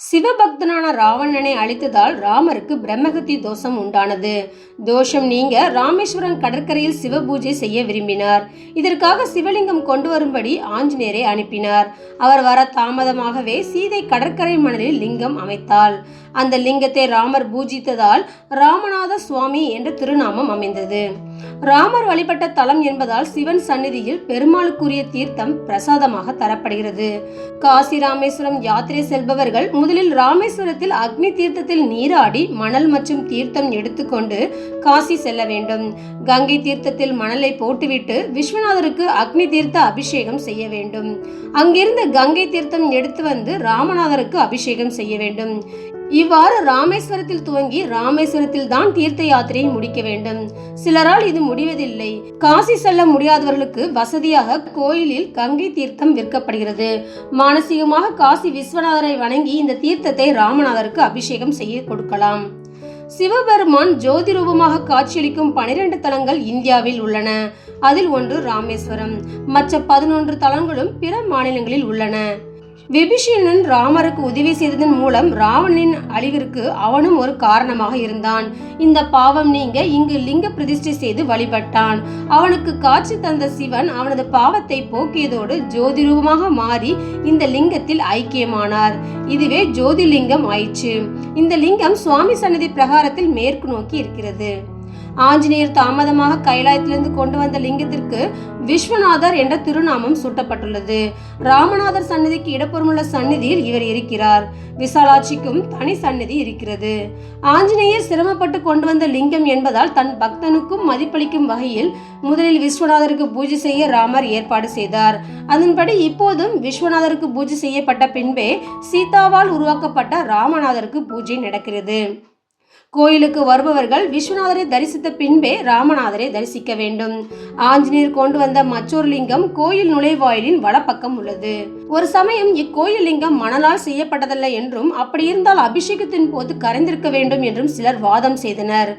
சிவபக்தனான ராவணனை அழித்ததால் ராமருக்கு பிரம்மகத்தி தோஷம் உண்டானது. தோஷம் நீங்க ராமேஸ்வரம் கடற்கரையில் சிவ பூஜை செய்ய விரும்பினார். இதற்காக சிவலிங்கம் கொண்டு வரும்படி ஆஞ்சநேயரை அனுப்பினார். அவர் வர தாமதமாகவே சீதை கடற்கரை மணலில் லிங்கம் அமைத்தாள். அந்த லிங்கத்தை ராமர் பூஜித்ததால் ராமநாத சுவாமி என்ற திருநாமம் அமைந்தது. ராமர் வழிபட்ட தலம் என்பதால் சிவன் சந்நிதியில் பெருமாளுக்குரிய தீர்த்தம் பிரசாதமாக தரப்படுகிறது. காசி ராமேஸ்வரம் யாத்திரை செல்பவர்கள் முதலில் ராமேஸ்வரத்தில் அக்னி தீர்த்தத்தில் நீராடி மணல் மற்றும் தீர்த்தம் எடுத்துக்கொண்டு காசி செல்ல வேண்டும். கங்கை தீர்த்தத்தில் மணலை போட்டுவிட்டு விஸ்வநாதருக்கு அக்னி தீர்த்த அபிஷேகம் செய்ய வேண்டும். அங்கிருந்து கங்கை தீர்த்தம் எடுத்து வந்து ராமநாதருக்கு அபிஷேகம் செய்ய வேண்டும். இவ்வாறு ராமேஸ்வரத்தில் துவங்கி ராமேஸ்வரத்தில் தான் தீர்த்த யாத்திரையை முடிக்க வேண்டும். சிலரால் இது முடிவதில்லை. காசி செல்ல முடியாதவர்களுக்கு வசதியாக கோயிலில் கங்கை தீர்த்தம் விற்கப்படுகிறது. மானசீகமாக காசி விஸ்வநாதரை வணங்கி இந்த தீர்த்தத்தை ராமநாதருக்கு அபிஷேகம் செய்ய கொடுக்கலாம். சிவபெருமான் ஜோதி ரூபமாக காட்சியளிக்கும் பனிரெண்டு தலங்கள் இந்தியாவில் உள்ளன. அதில் ஒன்று ராமேஸ்வரம். மற்ற பதினொன்று தலங்களும் பிற மாநிலங்களில் உள்ளன. விபீஷணன் ராமருக்கு உதவி செய்ததன் மூலம் ராவணனின் அழிவிற்கு அவனும் ஒரு காரணமாக இருந்தான். இந்த பாவம் நீங்க இங்கு லிங்க பிரதிஷ்டை செய்து வழிபட்டான். அவனுக்கு காட்சி தந்த சிவன் அவனது பாவத்தை போக்கியதோடு ஜோதி ரூபமாக மாறி இந்த லிங்கத்தில் ஐக்கியமானார். இதுவே ஜோதிலிங்கம் ஆயிற்று. இந்த லிங்கம் சுவாமி சன்னதி பிரகாரத்தில் மேற்கு நோக்கி இருக்கிறது. ஆஞ்சநேயர் தாமதமாக கைலாயத்திலிருந்து கொண்டு வந்த லிங்கத்திற்கு விஸ்வநாதர் என்ற திருநாமம் சூட்டப்பட்டுள்ளது. ராமநாதர் சன்னதிக்கு இடப்புறமுள்ள சந்நிதியில் இவர் இருக்கிறார். விசாலாட்சிக்கும் தனி சன்னதி இருக்கிறது. ஆஞ்சநேயர் சிரமப்பட்டு கொண்டு வந்த லிங்கம் என்பதால் தன் பக்தனுக்கும் மதிப்பளிக்கும் வகையில் முதலில் விஸ்வநாதருக்கு பூஜை செய்ய ராமர் ஏற்பாடு செய்தார். அதன்படி இப்போதும் விஸ்வநாதருக்கு பூஜை செய்யப்பட்ட பின்பே சீதாவால் உருவாக்கப்பட்ட ராமநாதருக்கு பூஜை நடக்கிறது. கோயிலுக்கு வருபவர்கள் விஸ்வநாதரை தரிசித்த பின்பே ராமநாதரை தரிசிக்க வேண்டும். ஆஞ்சநேயர் கொண்டு வந்த மற்றொரு லிங்கம் கோயில் நுழைவாயிலின் வலப்பக்கம் உள்ளது. ஒரு சமயம் இக்கோயில் லிங்கம் மணலால் செய்யப்பட்டதல்ல என்றும் அப்படி இருந்தால் அபிஷேகத்தின் போது கரைந்திருக்க வேண்டும் என்றும் சிலர் வாதம் செய்தனர்.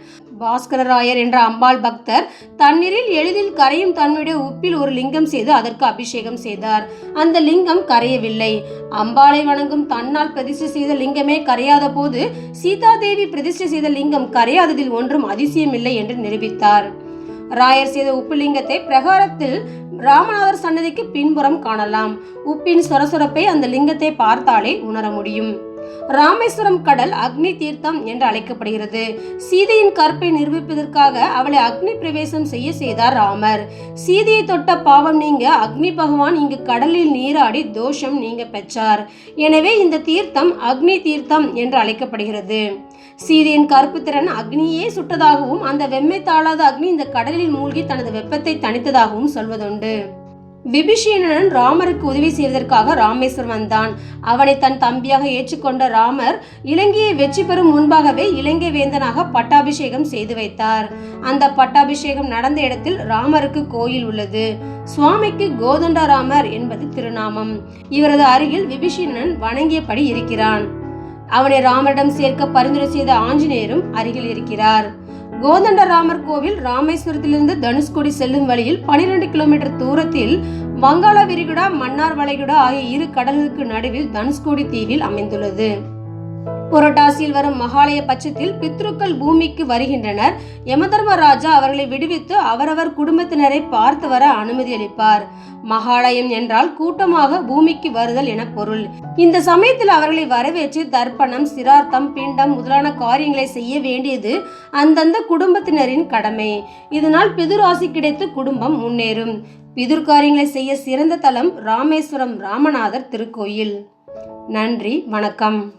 பாஸ்கரராயர் என்ற அம்பாள் பக்தர் தண்ணீரில் எளிதில் கரையும் தன்னுடைய உப்பில் ஒரு லிங்கம் செய்து அதற்கு அபிஷேகம் செய்தார். அந்த லிங்கம் கரையவில்லை. அம்பாளை வணங்கும் தன்னால் பிரதிஷ்டை செய்த லிங்கமே கரையாத போது சீதாதேவி பிரதிஷ்டை செய்த லிங்கம் கரையாததில் ஒன்றும் அதிசயமில்லை என்று நிரூபித்தார். ராயர் செய்த உப்புலிங்கத்தை பிரகாரத்தில் ராமநாதர் சன்னதிக்கு பின்புறம் காணலாம். உப்பின் சொரசொரப்பை அந்த லிங்கத்தை பார்த்தாலே உணர முடியும். ராமேஸ்வரம் கடல் அக்னி தீர்த்தம் என்று அழைக்கப்படுகிறது. சீதையின் கற்பை நிரூபிப்பதற்காக அவளை அக்னி பிரவேசம் செய்ய செய்தார் ராமர். சீதையை தொட்ட பாவம் நீங்க அக்னி பகவான் இங்கு கடலில் நீராடி தோஷம் நீங்க பெற்றார். எனவே இந்த தீர்த்தம் அக்னி தீர்த்தம் என்று அழைக்கப்படுகிறது. சீதையின் கருப்பு திறன் அக்னியே சுட்டதாகவும் அந்த வெம்மை தாழாத அக்னி இந்த கடலில் மூழ்கி தனது வெப்பத்தை தணித்ததாகவும் சொல்வதுண்டு. விபீஷணன் ராமருக்கு உதவி செய்வதற்காக ராமேஸ்வரம் வந்தான். அவனை தன் தம்பியாக ஏற்றுக்கொண்ட ராமர் இலங்கையை வெற்றி பெறும் முன்பாகவே இலங்கை வேந்தனாக பட்டாபிஷேகம் செய்து வைத்தார். அந்த பட்டாபிஷேகம் நடந்த இடத்தில் ராமருக்கு கோயில் உள்ளது. சுவாமிக்கு கோதண்டராமர் என்பது திருநாமம். இவரது அருகில் விபீஷணன் வணங்கியபடி இருக்கிறான். அவனை ராமரிடம் சேர்க்க பரிந்துரை செய்த ஆஞ்சநேயரும் அருகில் இருக்கிறார். கோதண்டராமர் கோவில் ராமேஸ்வரத்திலிருந்து தனுஷ்கோடி செல்லும் வழியில் பனிரெண்டு கிலோமீட்டர் தூரத்தில் வங்காள விரிகுடா மன்னார் வளைகுடா ஆகிய இரு கடல்களுக்கு நடுவில் தனுஷ்கோடி தீவில் அமைந்துள்ளது. புரட்டாசியில் வரும் மகாலய பட்சத்தில் பித்ருக்கள் பூமிக்கு வருகின்றனர். யமதர்மராஜா அவர்களை விடுவித்து அவரவர் குடும்பத்தினரை பார்த்து வர அனுமதி அளிப்பார். மகாலயம் என்றால் கூட்டமாக பூமிக்கு வருதல் என பொருள். இந்த சமயத்தில் அவர்களை வரவேற்று தர்ப்பணம் சிரார்த்தம் பிண்டம் முதலான காரியங்களை செய்ய வேண்டியது அந்தந்த குடும்பத்தினரின் கடமை. இதனால் பிதுராசி கிடைத்து குடும்பம் முன்னேறும். பிதுர் காரியங்களை செய்ய சிறந்த தலம் ராமேஸ்வரம் ராமநாதர் திருக்கோயில். நன்றி வணக்கம்.